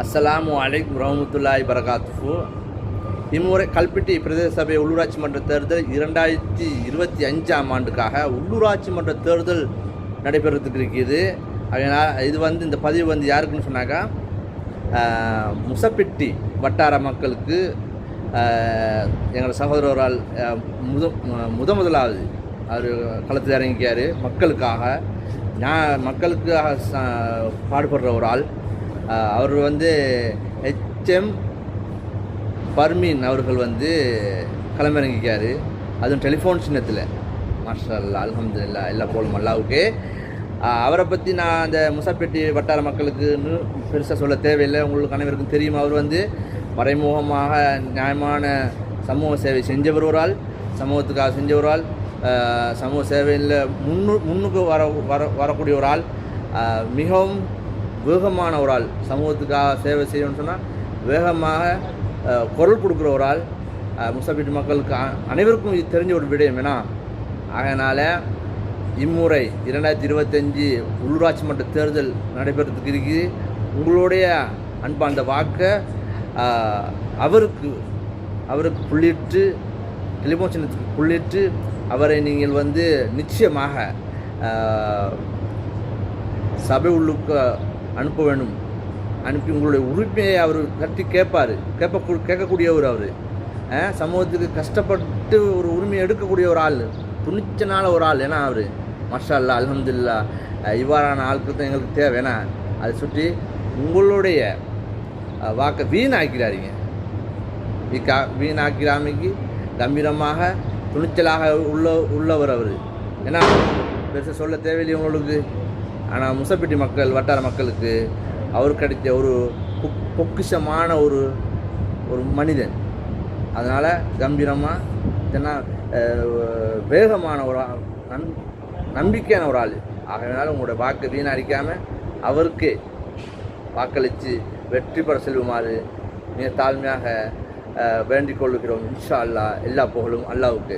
அஸ்ஸலாமு அலைக்கும் ரஹமத்துல்லாய் பரகாத்துஃபு இம்முறை கல்பிட்டி பிரதேச சபை உள்ளூராட்சி மன்ற தேர்தல் இரண்டாயிரத்தி இருபத்தி அஞ்சாம் ஆண்டுக்காக உள்ளூராட்சி மன்ற தேர்தல் நடைபெறத்துக்கு இருக்குது அதனால் இது வந்து இந்த பதிவு வந்து யாருக்குன்னு சொன்னாக்கா முசப்பிட்டி வட்டார மக்களுக்கு எங்களோட சகோதரரால் முத முத முதலாவது அவர் களத்தில் இறங்கிக்கார் மக்களுக்காக நான் மக்களுக்காக பாடுபடுற ஒரு ஆள் அவர் வந்து ஹெச்எம் பர்மீன் அவர்கள் வந்து களமிறங்கிக்கார். அதுவும் டெலிஃபோன் சின்னத்தில். மாஷா அல்லா அல்ஹம்துலில்லா எல்லா போலும் அல்லாவுக்கு அவரை பற்றி நான் அந்த முசாப்பேட்டி வட்டார மக்களுக்குன்னு பெருசாக சொல்ல தேவையில்லை. உங்களுக்கு அனைவருக்கும் தெரியும் அவர் வந்து மறைமுகமாக நியாயமான சமூக சேவை செஞ்சவர் ஒரு ஆள். சமூகத்துக்காக செஞ்ச ஒரு ஆள். சமூக சேவையில் முன்னு முன்னுக்கு வர வர வரக்கூடிய ஒரு ஆள். மிகவும் வேகமான ஒரு ஆள் சமூகத்துக்காக சேவை செய்யணும்னு சொன்னால் வேகமாக குரல் கொடுக்குற ஒரு ஆள் அஹ், மக்களுக்கு அனைவருக்கும் இது தெரிஞ்ச ஒரு விடயம் வேணா அதனால் இம்முறை இரண்டாயிரத்தி இருபத்தஞ்சி உள்ளூராட்சி மன்ற தேர்தல் நடைபெறத்துக்கு இருக்குது உங்களுடைய அன்பார்ந்த வாக்கை அவருக்கு அவருக்கு புள்ளிட்டு டெலிஃபோன் சின்னத்துக்கு புள்ளிட்டு அவரை நீங்கள் வந்து நிச்சயமாக சபை உள்ளுக்கு அனுப்ப வேண்டும். அனுப்பி உங்களுடைய உரிமையை அவர் தட்டி கேட்பார். கேட்ப கேட்கக்கூடியவர் அவர். சமூகத்துக்கு கஷ்டப்பட்டு ஒரு உரிமையை எடுக்கக்கூடிய ஒரு ஆள் துணிச்சனால ஒரு ஆள் ஏன்னா அவர். மஷா அல்லா அல்ஹம்துலில்லா இவ்வாறான ஆட்கள் தான் எங்களுக்கு தேவை. ஏன்னா அதை சுற்றி உங்களுடைய வாக்கை வீணாக்கிறாருங்க. வீக்கா வீணாக்கிறாமைக்கு கம்பீரமாக துணிச்சலாக உள்ள உள்ளவர் அவர். ஏன்னா பெருசாக சொல்ல தேவையில்லை உங்களுக்கு. ஆனால் முசப்பட்டி மக்கள் வட்டார மக்களுக்கு அவர் கிடைத்த ஒரு பொக்- பொக்கிஷமான ஒரு ஒரு மனிதன். அதனால் கம்பீரமாக ஏன்னா வேகமான ஒரு ஆள், நன் நம்பிக்கையான ஒரு ஆள். ஆகையினால உங்களோட வாக்கு வீணடிக்காமல் அவருக்கு வாக்களித்து வெற்றி பெற செல்லுமாறு மிக தாழ்மையாக வேண்டிக் கொள்ளுகிறோம் இன்ஷா அல்லாஹ் எல்லா புகழும் அல்லாவுக்கு